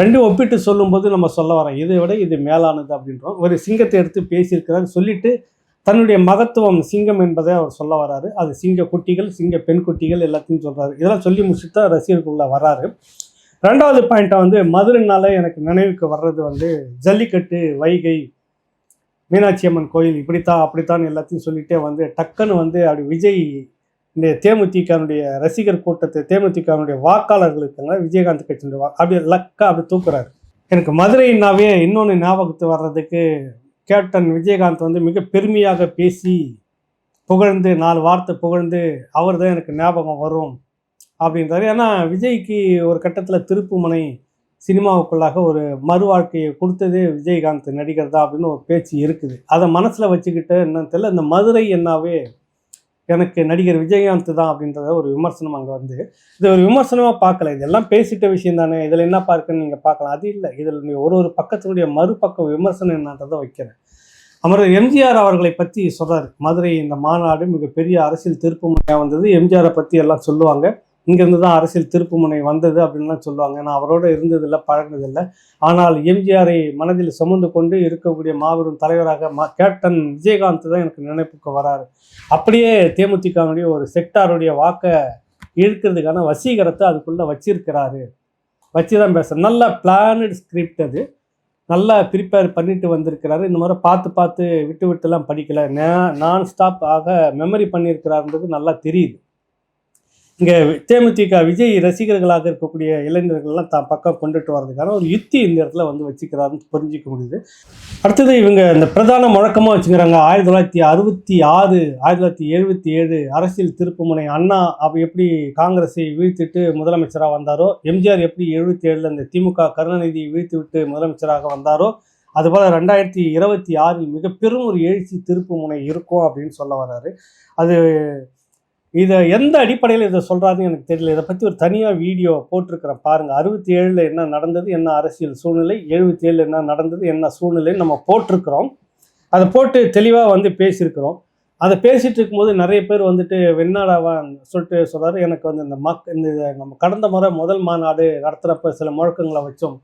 ரெண்டும் ஒப்பிட்டு சொல்லும்போது நம்ம சொல்ல வரோம். இதை விட இது மேலானது அப்படின்றோம். ஒரு சிங்கத்தை எடுத்து பேசியிருக்கிறார். சொல்லிட்டு தன்னுடைய மகத்துவம் சிங்கம் என்பதை அவர் சொல்ல வராரு. அது சிங்க குட்டிகள் சிங்க பெண் குட்டிகள் எல்லாத்தையும் சொல்கிறாரு இதெல்லாம் சொல்லி முடிச்சுட்டு தான் ரசிகருக்குள்ள வராரு. ரெண்டாவது பாயிண்ட்டை வந்து மதுரைனால எனக்கு நினைவுக்கு வர்றது வந்து ஜல்லிக்கட்டு வைகை மீனாட்சி அம்மன் கோயில் இப்படித்தான் அப்படித்தான் எல்லாத்தையும் சொல்லிகிட்டே வந்து டக்குன்னு வந்து அப்படி விஜய் இந்த தேமுதிகனுடைய ரசிகர் கூட்டத்தை தேமுதிகனுடைய வாக்காளர்கள் இருக்காங்க விஜயகாந்த் கட்சியினுடைய வா அப்படியே லக்கா அப்படி தூக்குறாரு. எனக்கு மதுரைனாவே இன்னொன்று ஞாபகத்து வர்றதுக்கு கேப்டன் விஜயகாந்த் வந்து மிக பெருமையாக பேசி புகழ்ந்து நாலு வார்த்தை புகழ்ந்து அவர் தான் எனக்கு ஞாபகம் வரும் அப்படின்றாரு. ஏன்னா விஜய்க்கு ஒரு கட்டத்தில் திருப்புமனை சினிமாவுக்குள்ளாக ஒரு மறு வாழ்க்கையை கொடுத்ததே விஜயகாந்த் நடிகர் தான் அப்படின்னு ஒரு பேச்சு இருக்குது. அதை மனசில் வச்சுக்கிட்டு என்னன்னு தெரியல இந்த மதுரை என்னாவே எனக்கு நடிகர் விஜயகாந்த் தான் அப்படின்றத ஒரு விமர்சனம் அங்கே வந்து. இது ஒரு விமர்சனமாக பார்க்கல. இதெல்லாம் பேசிட்ட விஷயம் தானே. இதில் என்ன பார்க்குன்னு நீங்கள் பார்க்கலாம். அது இல்லை. இதில் நீ ஒரு ஒரு பக்கத்தினுடைய மறுபக்கம் விமர்சனம் என்னன்றதை வைக்கிறேன். அமரர் எம்ஜிஆர் அவர்களை பற்றி சொல்கிறார் மதுரை இந்த மாநாடு மிகப்பெரிய அரசியல் திருப்புமுனையாக வந்தது. எம்ஜிஆரை பற்றி எல்லாம் சொல்லுவாங்க. இங்கேருந்து தான் அரசியல் திருப்புமுனை வந்தது அப்படின்லாம் சொல்லுவாங்க. நான் அவரோட இருந்ததில்லை பழகினதில்லை. ஆனால் எம்ஜிஆரை மனதில் சுமந்து கொண்டு இருக்கக்கூடிய மாபெரும் தலைவராக மா கேப்டன் விஜயகாந்த் தான் எனக்கு நினைப்புக்கு வராரு. அப்படியே தேமுதிகனுடைய ஒரு செக்டாருடைய வாக்கை இழுக்கிறதுக்கான வசீகரத்தை அதுக்குள்ளே வச்சிருக்கிறாரு. வச்சு தான் பேசுகிறேன் நல்ல பிளானட் ஸ்கிரிப்ட் அது. நல்லா ப்ரிப்பேர் பண்ணிட்டு வந்திருக்கிறாரு. இந்த மாதிரி பார்த்து பார்த்து விட்டு விட்டுலாம் படிக்கல. நான் ஸ்டாப் ஆக மெமரி பண்ணியிருக்கிறாருன்றது நல்லா தெரியுது. இங்கே தேமுதிக விஜய் ரசிகர்களாக இருக்கக்கூடிய இளைஞர்கள்லாம் தான் பக்கம் கொண்டுட்டு வர்றதுக்கான ஒரு யுத்தி இந்த இடத்துல வந்து வச்சுக்கிறாருன்னு புரிஞ்சிக்க முடியுது. அடுத்தது இவங்க இந்த பிரதான முழக்கமாக வச்சுக்கிறாங்க. ஆயிரத்தி தொள்ளாயிரத்தி அறுபத்தி ஆறு ஆயிரத்தி தொள்ளாயிரத்தி எழுபத்தி ஏழு அரசியல் திருப்புமுனை அண்ணா அப்போ எப்படி காங்கிரஸை வீழ்த்திட்டு முதலமைச்சராக வந்தாரோ எம்ஜிஆர் எப்படி எழுபத்தி ஏழில் இந்த திமுக கருணாநிதியை வீழ்த்தி விட்டு முதலமைச்சராக வந்தாரோ அதுபோல் ரெண்டாயிரத்தி இருபத்தி ஆறில் மிக பெரும் ஒரு எழுச்சி திருப்புமுனை இருக்கும் அப்படின்னு சொல்ல வர்றாரு. அது இதை எந்த அடிப்படையில் இதை சொல்கிறாருன்னு எனக்கு தெரியல. இதை பற்றி ஒரு தனியாக வீடியோ போட்டிருக்கிறேன். பாருங்கள் அறுபத்தி ஏழில் என்ன நடந்தது என்ன அரசியல் சூழ்நிலை எழுபத்தி ஏழில் என்ன நடந்தது என்ன சூழ்நிலைன்னு நம்ம போட்டிருக்கிறோம். அதை போட்டு தெளிவாக வந்து பேசியிருக்கிறோம். அதை பேசிகிட்டு இருக்கும்போது நிறைய பேர் வந்துட்டு வெண்ணாடாவான் சொல்லிட்டு சொல்கிறாரு எனக்கு வந்து இந்த மக் இந்த நம்ம கடந்த முறை முதல் மாநாடு நடத்துகிறப்ப சில முழக்கங்களை வச்சோம்.